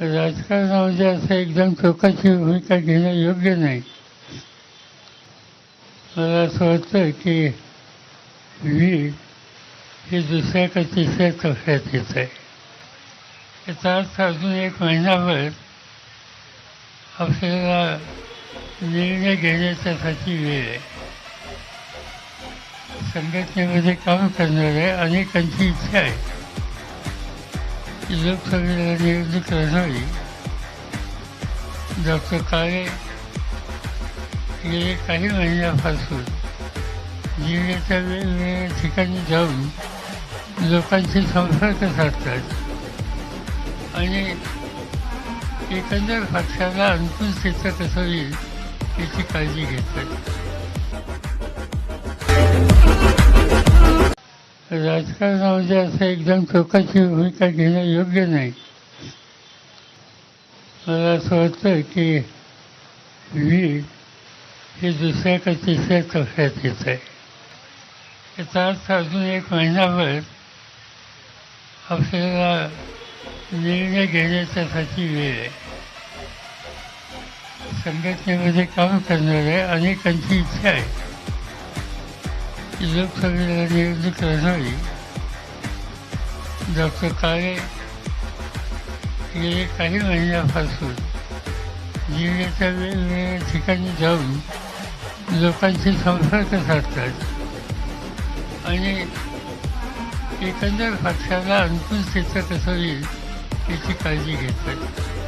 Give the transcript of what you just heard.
राजकारणामध्ये असं एकदम टोकाची भूमिका घेणं योग्य नाही. मला असं वाटतं की मी हे दुसऱ्या का तिसऱ्या टप्प्यात येत आहे. याचा अर्थ अजून एक महिनाभर आपल्याला निर्णय घेण्याच्यासाठी वेळ आहे. संघटनेमध्ये काम करणाऱ्या अनेकांची इच्छा आहे. लोकसभेला निवडणूक लढवावी डॉक्टर काळे गेले काही महिन्यापासून जिल्ह्याच्या वेगवेगळ्या ठिकाणी जाऊन लोकांशी संपर्क साधतात. आणि एकंदर पक्षाला अनुकूल चित्र कसं येईल याची काळजी घेतात. राजकारणामध्ये असं एकदम टोकाची भूमिका घेणं योग्य नाही. मला असं वाटतं की मी हे दुसऱ्या का तिसऱ्या टप्प्यात येत आहे. याचा अर्थ अजून एक महिनाभर आपल्याला निर्णय घेण्याच्यासाठी वेळ आहे. संघटनेमध्ये काम करणाऱ्या अनेकांची इच्छा आहे. की लोकसभेला निवडणूक डॉक्टर काळे गेले काही महिन्यापासून जिल्ह्याच्या वेगवेगळ्या ठिकाणी जाऊन लोकांशी संपर्क साधतात आणि एकंदर पक्षाला अनुकूल चित्र कसं येईल याची काळजी घेतात